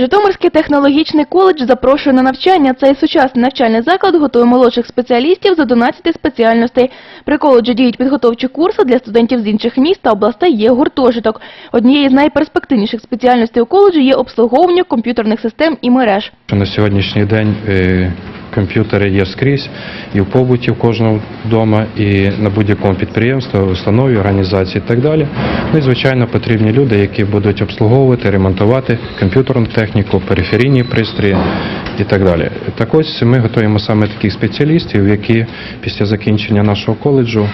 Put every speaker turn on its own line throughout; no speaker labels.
Житомирський технологічний коледж запрошує на навчання. Цей сучасний навчальний заклад готує молодших спеціалістів з 11 спеціальностей. При коледжі діють підготовчі курси для студентів з інших міст та областей є гуртожиток. Однією з найперспективніших спеціальностей у коледжі є обслуговування комп'ютерних систем і мереж.
На сьогоднішній день е, комп'ютери є скрізь і в побуті в кожного вдома, і на будь-якому підприємстві, установі, організації і так далі. Ну і звичайно потрібні люди, які будуть обслуговувати, ремонтувати комп'ютерну техніку, периферійні пристрої і так далі. Так ось ми готуємо саме таких спеціалістів, які після закінчення нашого коледжу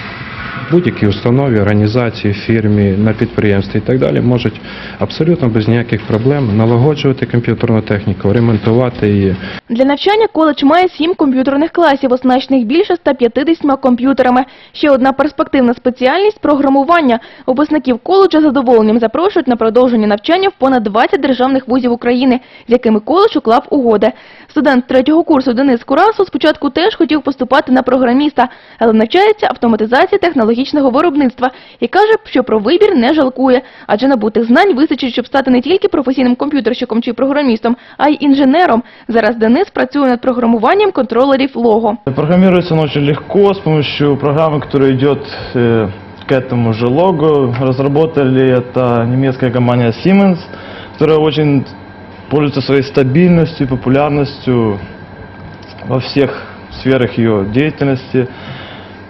будь-якій установі, організації, фірмі, на підприємстві і так далі можуть абсолютно без ніяких проблем налагоджувати комп'ютерну техніку, ремонтувати її.
Для навчання коледж має сім комп'ютерних класів, оснащених більше 150 комп'ютерами. Ще одна перспективна спеціальність – програмування. Випускників коледжа задоволенням запрошують на продовження навчання в понад 20 державних вузів України, з якими коледж уклав угоди. Студент третього курсу Денис Курасу спочатку теж хотів поступати на програміста, але навчається автоматизації технологічного виробництва і каже, що про вибір не жалкує, адже набутих знань вистачить, щоб стати не тільки професійним комп'ютерщиком чи програмістом, а й інженером. Зараз Денис працює над програмуванням контролерів лого.
Программируется он очень легко с помощью программы, которая идет э, к этому же логу. Разработали это немецкая компания Siemens, которая очень пользуется своей стабильностью, популярностью во всех сферах ее деятельности.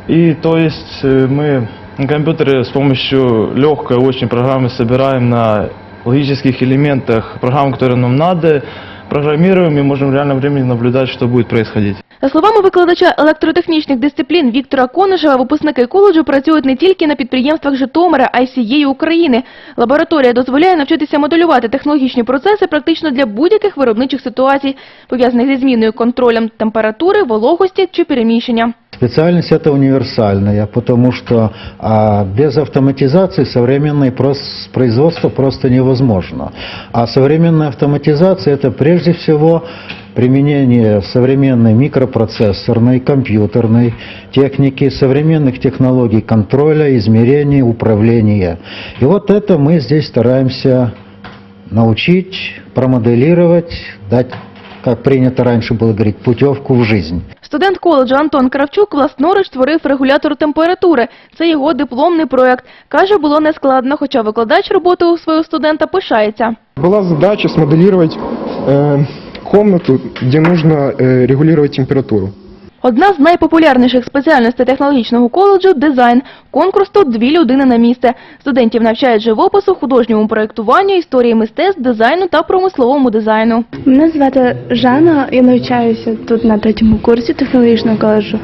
И то есть э, мы на компьютере с помощью легкой очень программы собираем на логических элементах программу, которую нам надо, программируем и можем в реальном времени наблюдать, что будет происходить.
За словами викладача електротехнічних дисциплін Віктора Конишева, випускники коледжу працюють не тільки на підприємствах Житомира, а й всієї України. Лабораторія дозволяє навчитися моделювати технологічні процеси практично для будь-яких виробничих ситуацій, пов'язаних зі зміною контролем температури, вологості чи переміщення.
Специальность это универсальная, потому что а, без автоматизации современное производство просто невозможно. А современная автоматизация это прежде всего применение современной микропроцессорной, компьютерной техники, современных технологий контроля, измерения, управления. И вот это мы здесь стараемся научить, промоделировать, дать, как принято раньше было говорить, путевку в жизнь.
Студент коледжу Антон Кравчук власноруч створив регулятор температури. Це його дипломний проект. Каже, було нескладно, хоча викладач роботою свого студента пишається.
Была задача смоделировать э, комнату, где нужно э, регулировать температуру.
Одна з найпопулярніших спеціальностей технологічного коледжу – дизайн. Конкурс тут дві людини на місце. Студентів навчають живопису, художньому проєктуванню, історії мистецтв, дизайну та промисловому дизайну.
Мене звати Жанна, я навчаюся тут на третьому курсі технологічного коледжу.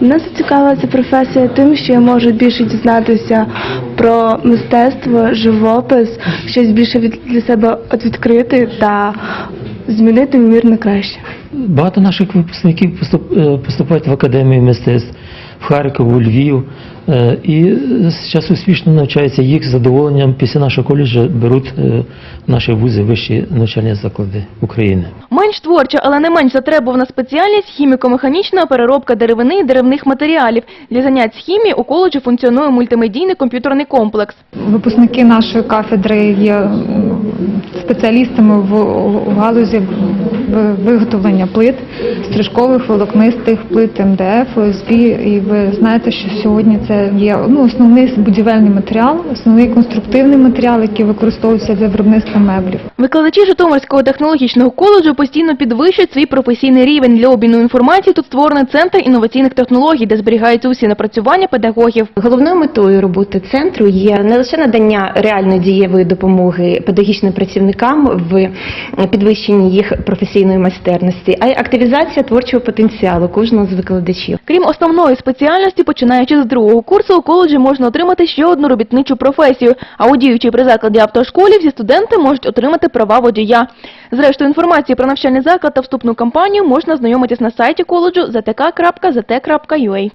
Мене зацікавила ця професія тим, що я можу більше дізнатися про мистецтво, живопис, щось більше від, для себе відкрити та змінити мир на краще.
Багато наших випускників е, поступають в академію мистецтв в Харків, у Львів. е, І зараз успішно навчаються їх з задоволенням після нашого коледжу беруть е, наші вузи вищі навчальні заклади України.
Менш творча, але не менш затребувана спеціальність – хіміко-механічна переробка деревини і деревних матеріалів. Для занять з хімії у коледжі функціонує мультимедійний комп'ютерний комплекс.
Випускники нашої кафедри є спеціалістами в, в галузі виготовлення плит, стрижкових, волокнистих плит МДФ, ОСБ. І ви знаєте, що сьогодні це є ну, основний будівельний матеріал, основний конструктивний матеріал, який використовується для виробництва меблів.
Викладачі Житомирського технологічного коледжу постійно підвищують свій професійний рівень. Для обміну інформації тут створений центр інноваційних технологій, де зберігаються усі напрацювання педагогів.
Головною метою роботи центру є не лише надання реальної дієвої допомоги педагогічним працівникам в підвищенні їх професійної майстерності, а й активізація творчого потенціалу кожного з викладачів.
Крім основної спеціальності, починаючи з другого курсу, у коледжі можна отримати ще одну робітничу професію. А у діючій при закладі автошколі всі студенти можуть отримати права водія. Зрештою, інформацію про навчальний заклад та вступну кампанію можна знайомитись на сайті коледжу ztk.zt.ua.